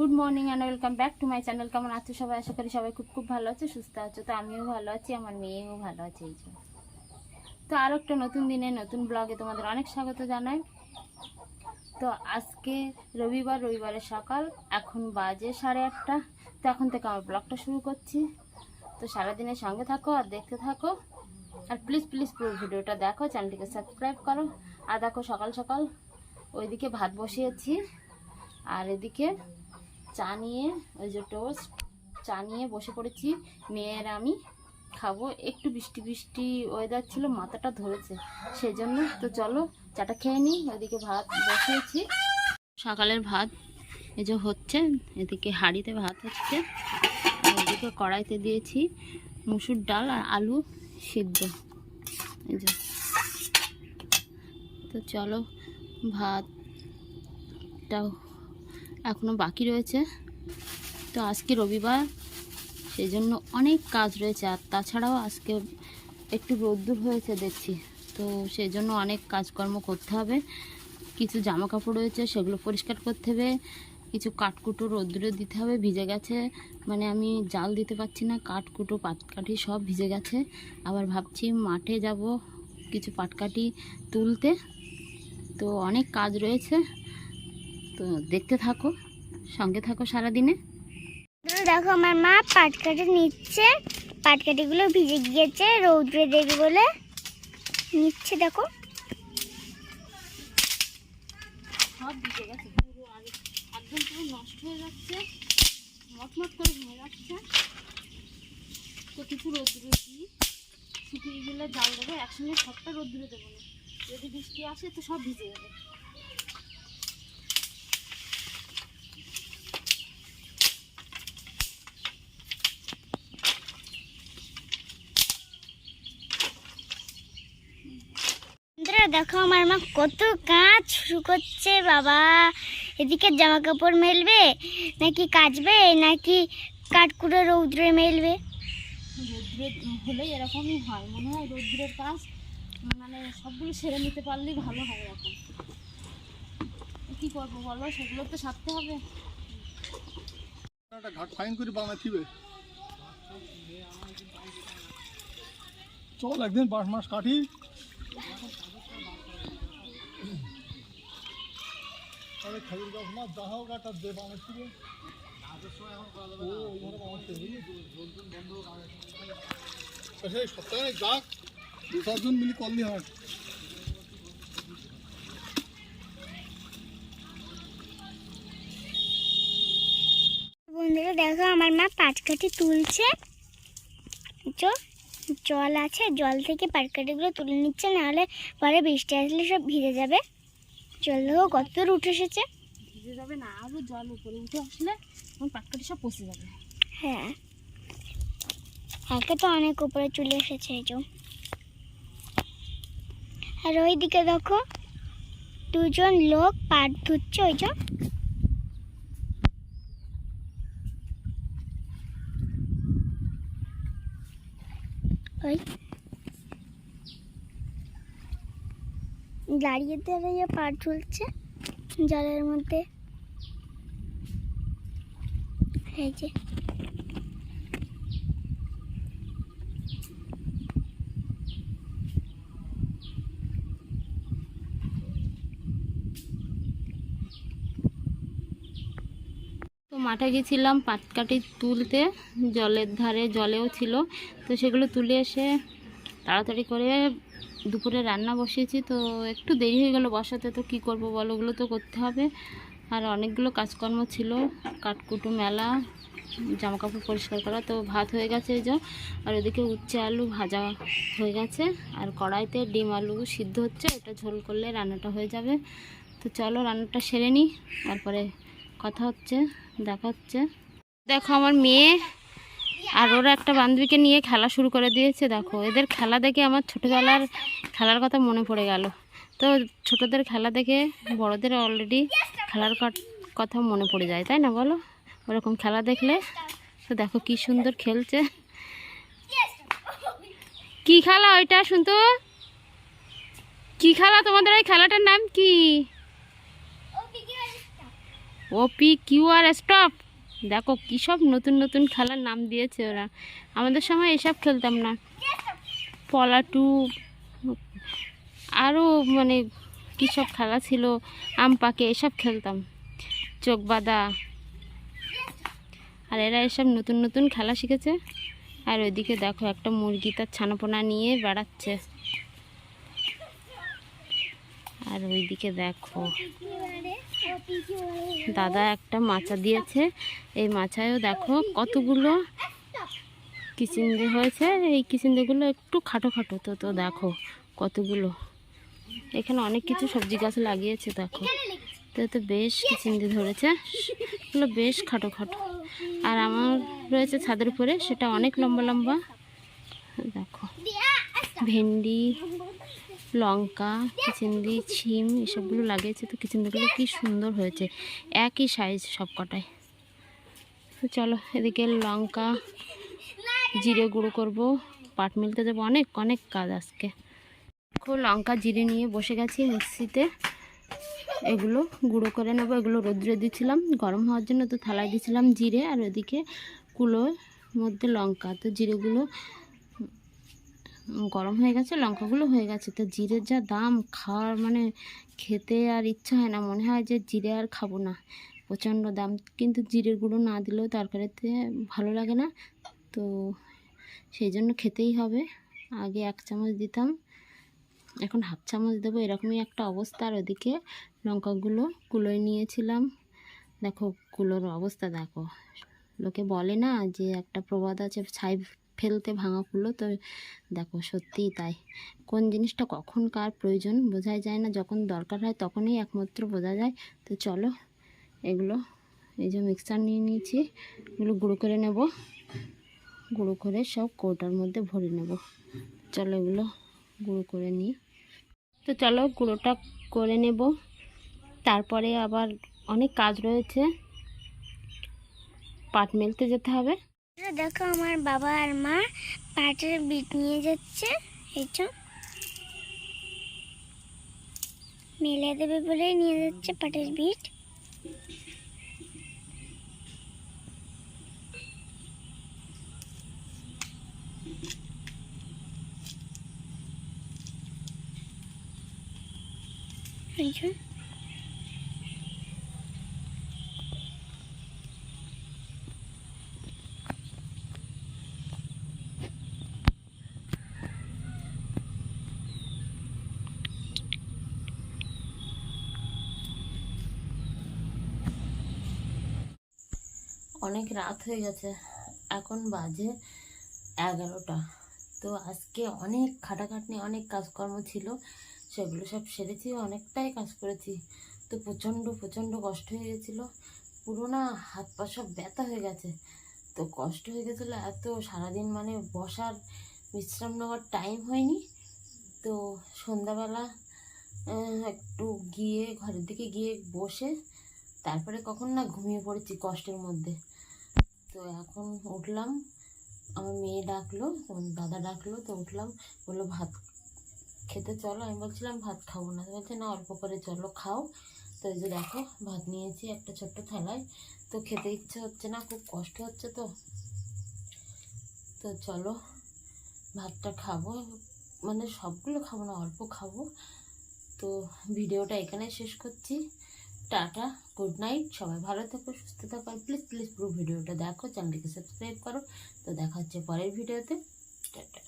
Good morning and welcome back to my channel কেমন আছো সবাই? আশা করি সবাই খুব খুব ভালো আছে, সুস্থ আছো। তো আমিও ভালো আছি, আমার মেয়েও ভালো আছে এই তো আরও একটা নতুন দিনে, নতুন ব্লগে তোমাদের অনেক স্বাগত জানাই। তো আজকে রবিবার, রবিবারের সকাল, এখন বাজে সাড়ে আটটা। তো এখন থেকে আমার ব্লগটা শুরু করছি। তো সারাদিনের সঙ্গে থাকো আর দেখতে থাকো। আর প্লিজ প্লিজ পুরো ভিডিওটা দেখো চ্যানেলটিকে সাবস্ক্রাইব করো। আর দেখো সকাল সকাল ওইদিকে ভাত বসিয়েছি। আর এদিকে চা নিয়ে, ওই যে টোস্ট চা নিয়ে বসে পড়েছি। মেয়ের আমি খাব। একটু বৃষ্টি বৃষ্টি ওয়েদার ছিল, মাথাটা ধরেছে। সেই জন্য তো চলো, চাটা খেয়ে নিই। ওইদিকে ভাত বসিয়েছি। সকালের ভাত এই যে হচ্ছে, এদিকে হাঁড়িতে ভাত হচ্ছে। এদিকে কড়াইতে দিয়েছি মুসুর ডাল আর আলু সিদ্ধ। এই যে। তো চলো ভাতটাও এখনও বাকি রয়েছে। তো আজকে রবিবার সেই জন্য অনেক কাজ রয়েছে। আর তাছাড়াও আজকে একটু রোদ্দুর হয়েছে দেখছি। তো সেই জন্য অনেক কাজকর্ম করতে হবে। কিছু জামা কাপড় রয়েছে, সেগুলো পরিষ্কার করতে হবে। কিছু কাঠকুটো রোদ্দুরে দিতে হবে, ভিজে গেছে। মানে আমি জাল দিতে পারছি না, কাঠকুটো, পাটকাঠি সব ভিজে গেছে। আবার ভাবছি মাঠে যাব কিছু পাটকাঠি তুলতে। তো অনেক কাজ রয়েছে। তো দেখতে থাকো সঙ্গে থাকো সারাদিনে। দেখো আমার মা পাটকাঠি নিচ্ছে। পাটকাঠিগুলো ভিজে গিয়েছে রৌদ্রে দেবে বলে নিচ্ছে দেখো। সব ভিজে গেছে পুরো আর একদম পুরো নষ্ট হয়ে যাচ্ছে মটমট করে ভেঙে যাচ্ছে। তো কিছু রোদ্দুরে দিই শুকিয়ে গেলে জাল দেবো একসঙ্গে সবটা রোদ্দুরে দেবো না। যদি বৃষ্টি আসে তো সব ভিজে যাবে। বন্ধুরা দেখো আমার মা কত কাজ শুরু করছে বাবা। এদিকে জামা কাপড় মেলবে নাকি কাচবে নাকি কাঠকুড়ে রৌদ্রে মেলবে? রোদ্দুরে হলেই এরকমই হয় মনে হয় রোদ্দুরের কাজ মানে সবগুলো সেরে নিতে পারলেই ভালো হয় এরকম। কী করব বলো সেগুলো তো সারতে হবে। ঘাট ফাইন করে বানাচ্ছিবে চল একদিন বাঁশ মাস কাটি। খেজুর গাছ মাছ যা হোক একটা হয়। বন্ধুরা, দেখো আমার মা পাটকাঠি তুলছে। জল আছে, জল থেকে পাটকাঠিগুলো তুলে নিচ্ছে, নাহলে পরে বৃষ্টি আসলে সব ভিজে যাবে। জল দেখো কত উঠে এসেছে? ভিজে যাবে না আরও জল উপরে উঠে আসলে তখন পাটকাটি সব পচে যাবে। হ্যাঁ। একে তো অনেক উপরে চলে এসেছে এই আর ওইদিকে দেখো দুজন লোক পাট ধুচ্ছে ওই যে। ওই দাঁড়িয়ে দাঁড়িয়ে পাট ঝুলছে জলের মধ্যে। এই যে। মাঠে গেছিলাম পাটকাঠি তুলতে। জলের ধারে জলেও ছিল। তো সেগুলো তুলে এসে তাড়াতাড়ি করে দুপুরে রান্না বসিয়েছি, তো একটু দেরি হয়ে গেল বসাতে, তো কি করব বলো? ওগুলো তো করতে হবে। আর অনেকগুলো কাজকর্ম ছিল, কাঠকুটো মেলা জামা কাপড় পরিষ্কার করা, তো ভাত হয়ে গেছে এই আর ওদিকে উচ্ছে আলু ভাজা হয়ে গেছে, আর কড়াইতে ডিম আলু সিদ্ধ হচ্ছে, ওটা ঝোল করলে রান্নাটা হয়ে যাবে। তো চলো রান্নাটা সেরে নিই তারপরে কথা হচ্ছে, দেখা হচ্ছে। দেখো আমার মেয়ে আর ওরা একটা বান্ধবীকে নিয়ে খেলা শুরু করে দিয়েছে দেখো। এদের খেলা দেখে আমার ছোটোবেলার খেলার কথা মনে পড়ে গেল। তো ছোটদের খেলা দেখে বড়দের অলরেডি খেলার কথা মনে পড়ে যায় তাই না বলো? ওরকম খেলা দেখলে তো দেখো কি সুন্দর খেলছে। কি খেলা ওইটা শুনতো? কি খেলা? তোমাদের ওই খেলাটার নাম কি? ওপি কিউ আর স্টপ। দেখো কী সব নতুন নতুন খেলার নাম দিয়েছে ওরা। আমাদের সময় এসব খেলতাম না। পলাটু আরও মানে কী সব খেলা ছিল, আম পাকে এসব খেলতাম। চোখ বাঁধা আর এরা এসব নতুন নতুন খেলা শিখেছে। আর ওইদিকে দেখো একটা মুরগি তার ছানাপোনা নিয়ে বেড়াচ্ছে। আর ওইদিকে দেখো। দাদা একটা মাচা দিয়েছে। এই মাচায়ও দেখো কতগুলো কিচিন্দে হয়েছে। এই কিচিন্দেগুলো একটু খাটো খাটো, তো তো দেখো কতগুলো। এখানে অনেক কিছু সবজি গাছ লাগিয়েছে, দেখো। তো তো বেশ কিচিন্দে ধরেছে। এগুলো বেশ খাটো খাটো। আর আমার রয়েছে ছাদের উপরে, সেটা অনেক লম্বা লম্বা। দেখো। ভেন্ডি লঙ্কা, কিচিন্দি, ছিম, এসবগুলো লাগিয়েছে। তো কিচিন্দিগুলো কি সুন্দর হয়েছে। একই সাইজ সব কটায় তো চলো, এদিকে লঙ্কা, জিরে গুঁড়ো করব। পাট মিলতে যাব অনেক অনেক কাজ আজকে। খুব লঙ্কা, জিরে নিয়ে বসে গেছি মিক্সিতে। এগুলো গুঁড়ো করে নেব। এগুলো রোদ্রে দিয়েছিলাম গরম হওয়ার জন্য তো থালায় দিয়েছিলাম জিরে। আর ওদিকে কুলোর মধ্যে লঙ্কা। তো জিরেগুলো গরম হয়ে গেছে, লঙ্কাগুলো হয়ে গেছে। তো জিরের যা দাম, খাওয়ার মানে খেতে আর ইচ্ছা হয় না, মনে হয় যে জিরে আর খাব না, প্রচণ্ড দাম। কিন্তু জিরের গুঁড়ো না দিলেও তরকারিতে ভালো লাগে না, তো সেই জন্য খেতেই হবে। আগে এক চামচ দিতাম, এখন হাফ চামচ দেবো, এরকমই একটা অবস্থা। আর ওদিকে লঙ্কাগুলো কুলোয় নিয়েছিলাম। দেখো কুলোর অবস্থা, দেখো। লোকে বলে না যে একটা প্রবাদ আছে, ছাই ফেলতে ভাঙা কুলো তো দেখো, সত্যিই তাই। কোন জিনিসটা কখন কার প্রয়োজন বোঝাই যায় না। যখন দরকার হয় তখনই একমাত্র বোঝা যায়। তো চলো, এগুলো, এই যে মিক্সার নিয়ে নিয়েছি, এগুলো গুঁড়ো করে নেব। গুঁড়ো করে সব কৌটার মধ্যে ভরে নেব। চলো এগুলো গুঁড়ো করে নিই। তো চলো গুঁড়োটা করে নেব। তারপরে আবার অনেক কাজ রয়েছে। পাট মেলতে যেতে হবে। দেখো আমার বাবা আর মা পাটের বিট নিয়ে যাচ্ছে। এই মেলে দেবে বলে নিয়ে যাচ্ছে পাটের বিট। এই অনেক রাত হয়ে গেছে। এখন বাজে এগারোটা। তো আজকে অনেক খাটাখাটনি, অনেক কাজকর্ম ছিল। সেগুলো সব সেরেছি, অনেকটাই কাজ করেছি। তো প্রচণ্ড প্রচণ্ড কষ্ট হয়ে গেছিল। পুরো না হাত পা সব ব্যথা হয়ে গেছে। তো কষ্ট হয়ে গেছিল এত, সারাদিন মানে বসার বিশ্রাম নেওয়ার টাইম হয়নি। তো সন্ধ্যাবেলা একটু গিয়ে, ঘরের দিকে গিয়ে বসে, তারপরে কখন না ঘুমিয়ে পড়েছি কষ্টের মধ্যে। তো এখন উঠলাম। আমার মেয়ে ডাকলো দাদা ডাকলো, তো উঠলাম। বলল, ভাত খেতে চলো। আমি বলছিলাম, ভাত খাব না। বলছে, না, অল্প করে চলো, খাও। তো এই যে দেখো, ভাত নিয়েছি একটা ছোট্ট থালায়। তো খেতে ইচ্ছে হচ্ছে না, খুব কষ্ট হচ্ছে তো। তো চলো, ভাতটা খাব। মানে সবগুলো খাব না, অল্প খাব। তো ভিডিওটা এখানে শেষ করছি। টাটা গুড নাইট সবাই ভালো থেকো, সুস্থ থাকো প্লিজ প্লিজ পুরো ভিডিওটা দেখো চ্যানেলটিকে সাবস্ক্রাইব করো, তো দেখা হচ্ছে পরের ভিডিওতে টাটা।